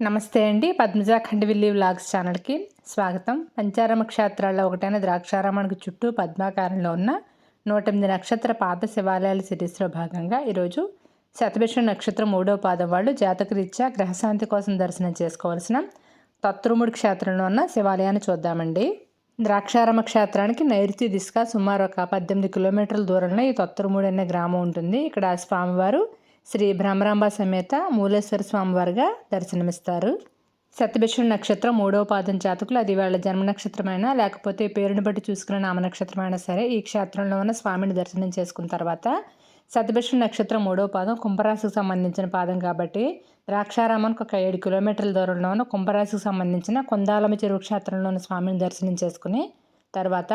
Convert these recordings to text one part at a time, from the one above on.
నమస్తే అండి. పద్మజ ఖండవిల్లి వ్లాగ్స్ ఛానల్కి స్వాగతం. పంచారమ క్షేత్రాల్లో ఒకటైన ద్రాక్షారామానికి చుట్టూ పద్మాకారంలో ఉన్న నూట ఎనిమిది నక్షత్ర పాత శివాలయాల సిరీస్లో భాగంగా ఈరోజు శతభిష నక్షత్రం మూడవ పాదం వాళ్ళు జాతకరీత్యా గ్రహశాంతి కోసం దర్శనం చేసుకోవాల్సిన తత్రుముడి క్షేత్రంలో ఉన్న శివాలయాన్ని చూద్దామండి. ద్రాక్షారామ క్షేత్రానికి నైరుతి దిశగా సుమారు ఒక పద్దెనిమిది కిలోమీటర్ల దూరంలో ఈ తత్తురుమూడి అనే గ్రామం ఉంటుంది. ఇక్కడ స్వామివారు శ్రీ భ్రమరాంబ సమేత మూలేశ్వర స్వామివారిగా దర్శనమిస్తారు. సత్యభిషణ నక్షత్రం మూడవ పాదం జాతకులు అది వాళ్ళ జన్మ నక్షత్రమైనా లేకపోతే పేరుని బట్టి చూసుకున్న నామ నక్షత్రమైనా సరే ఈ క్షేత్రంలో ఉన్న స్వామిని దర్శనం చేసుకున్న తర్వాత సత్యభిషణ నక్షత్రం మూడవ పాదం కుంభరాశికి సంబంధించిన పాదం కాబట్టి ద్రాక్షారామానికి ఒక ఏడు కిలోమీటర్ల దూరంలో ఉన్న కుంభరాశికి సంబంధించిన కొందాలమ చెరువు క్షేత్రంలో ఉన్న స్వామిని దర్శనం చేసుకుని తర్వాత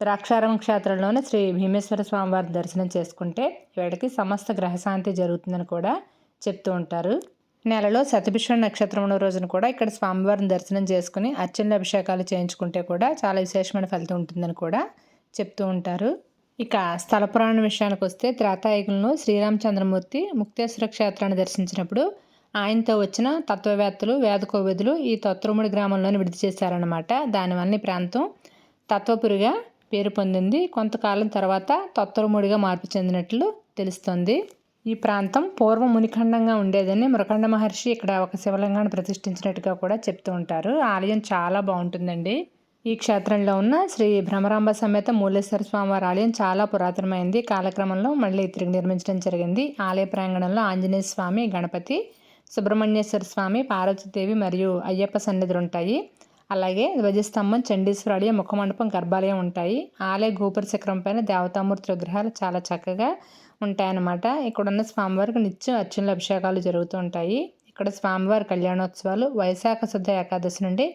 ద్రాక్షారం క్షేత్రంలోని శ్రీ భీమేశ్వర స్వామివారి దర్శనం చేసుకుంటే వీడికి సమస్త గ్రహశాంతి జరుగుతుందని కూడా చెప్తూ ఉంటారు. నెలలో శతభిషణ నక్షత్రం రోజున కూడా ఇక్కడ స్వామివారిని దర్శనం చేసుకుని అర్చనల అభిషేకాలు చేయించుకుంటే కూడా చాలా విశేషమైన ఫలితం ఉంటుందని కూడా చెప్తూ ఉంటారు. ఇక స్థల పురాణం విషయానికి వస్తే త్రేతాయుగులను శ్రీరామచంద్రమూర్తి ముక్తేశ్వర క్షేత్రాన్ని దర్శించినప్పుడు ఆయనతో వచ్చిన తత్వవేత్తలు వేదకోవిదులు ఈ తత్వముడి గ్రామంలోని విడిచి చేశారనమాట దానివల్ల ప్రాంతం తత్వపురిగా పేరు పొందింది. కొంతకాలం తర్వాత తొత్తరముడిగా మార్పు చెందినట్లు తెలుస్తుంది. ఈ ప్రాంతం పూర్వం మునిఖండంగా ఉండేదని మృఖండ మహర్షి ఇక్కడ ఒక శివలింగాన్ని ప్రతిష్ఠించినట్టుగా కూడా చెప్తూ ఉంటారు. ఆలయం చాలా బాగుంటుందండి. ఈ క్షేత్రంలో ఉన్న శ్రీ భ్రమరాంబ సమేత మూలేశ్వర స్వామివారి ఆలయం చాలా పురాతనమైంది. కాలక్రమంలో మళ్ళీ తిరిగి నిర్మించడం జరిగింది. ఆలయ ప్రాంగణంలో ఆంజనేయ స్వామి గణపతి సుబ్రహ్మణ్యేశ్వర స్వామి పార్వతీదేవి మరియు అయ్యప్ప సన్నిధులు ఉంటాయి. అలాగే ధ్వజస్తంభం చండీశ్వరాలయం ముఖమండపం గర్భాలయం ఉంటాయి. ఆలయ గోపుర శిఖరం పైన దేవతామూర్తి విగ్రహాలు చాలా చక్కగా ఉంటాయన్నమాట. ఇక్కడ ఉన్న స్వామివారికి నిత్యం అర్చనలు అభిషేకాలు జరుగుతూ ఉంటాయి. ఇక్కడ స్వామివారి కళ్యాణోత్సవాలు వైశాఖ శుద్ధ ఏకాదశి నుండి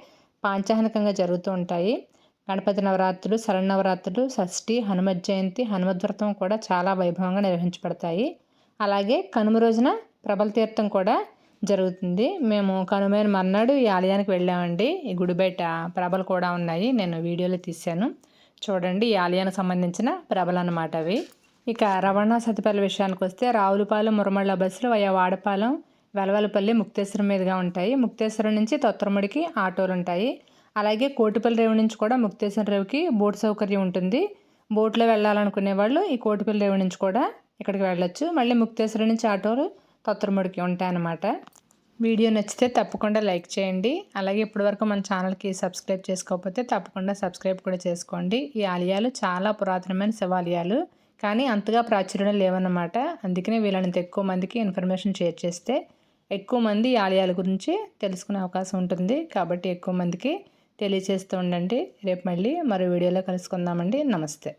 పాంచాహనికంగా జరుగుతూ ఉంటాయి. గణపతి నవరాత్రులు శరణవరాత్రులు షష్ఠి హనుమత్ జయంతి హనుమద్వ్రతం కూడా చాలా వైభవంగా నిర్వహించబడతాయి. అలాగే కనుమ రోజున ప్రబల తీర్థం కూడా జరుగుతుంది. మేము కనుమైన మర్నాడు ఈ ఆలయానికి వెళ్ళామండి. ఈ గుడి ప్రభలు కూడా ఉన్నాయి. నేను వీడియోలో తీశాను. చూడండి ఈ ఆలయానికి సంబంధించిన ప్రభలు అన్నమాట అవి. ఇక రవాణా సతిపల్లి విషయానికి వస్తే రావులపాలెం మురమళ్ళ బస్సులు అయ్యా వాడపాలెం వెలవలపల్లి ముక్తేశ్వరం మీదుగా ఉంటాయి. ముక్తేశ్వరం నుంచి తొత్తరముడికి ఆటోలు ఉంటాయి. అలాగే కోటిపల్లి రేవు నుంచి కూడా ముక్తేశ్వర రేవుకి బోట్ సౌకర్యం ఉంటుంది. బోట్లో వెళ్ళాలనుకునే వాళ్ళు ఈ కోటిపల్లి రేవు నుంచి కూడా ఇక్కడికి వెళ్ళొచ్చు. మళ్ళీ ముక్తేశ్వరం నుంచి ఆటోలు తొత్తరముడికి ఉంటాయన్నమాట వీడియో నచ్చితే తప్పకుండా లైక్ చేయండి. అలాగే ఇప్పటివరకు మన ఛానల్కి సబ్స్క్రైబ్ చేసుకోకపోతే తప్పకుండా సబ్స్క్రైబ్ కూడా చేసుకోండి. ఈ ఆలయాలు చాలా పురాతనమైన శివాలయాలు. కానీ అంతగా ప్రాచుర్యం లేవన్నమాట. అందుకనే వీళ్ళని ఎక్కువ మందికి ఇన్ఫర్మేషన్ షేర్ చేస్తే ఎక్కువ మంది ఈ ఆలయాల గురించి తెలుసుకునే అవకాశం ఉంటుంది. కాబట్టి ఎక్కువ మందికి తెలియచేస్తూ ఉండండి. రేపు మళ్ళీ మరో వీడియోలో కలుసుకుందామండి. నమస్తే.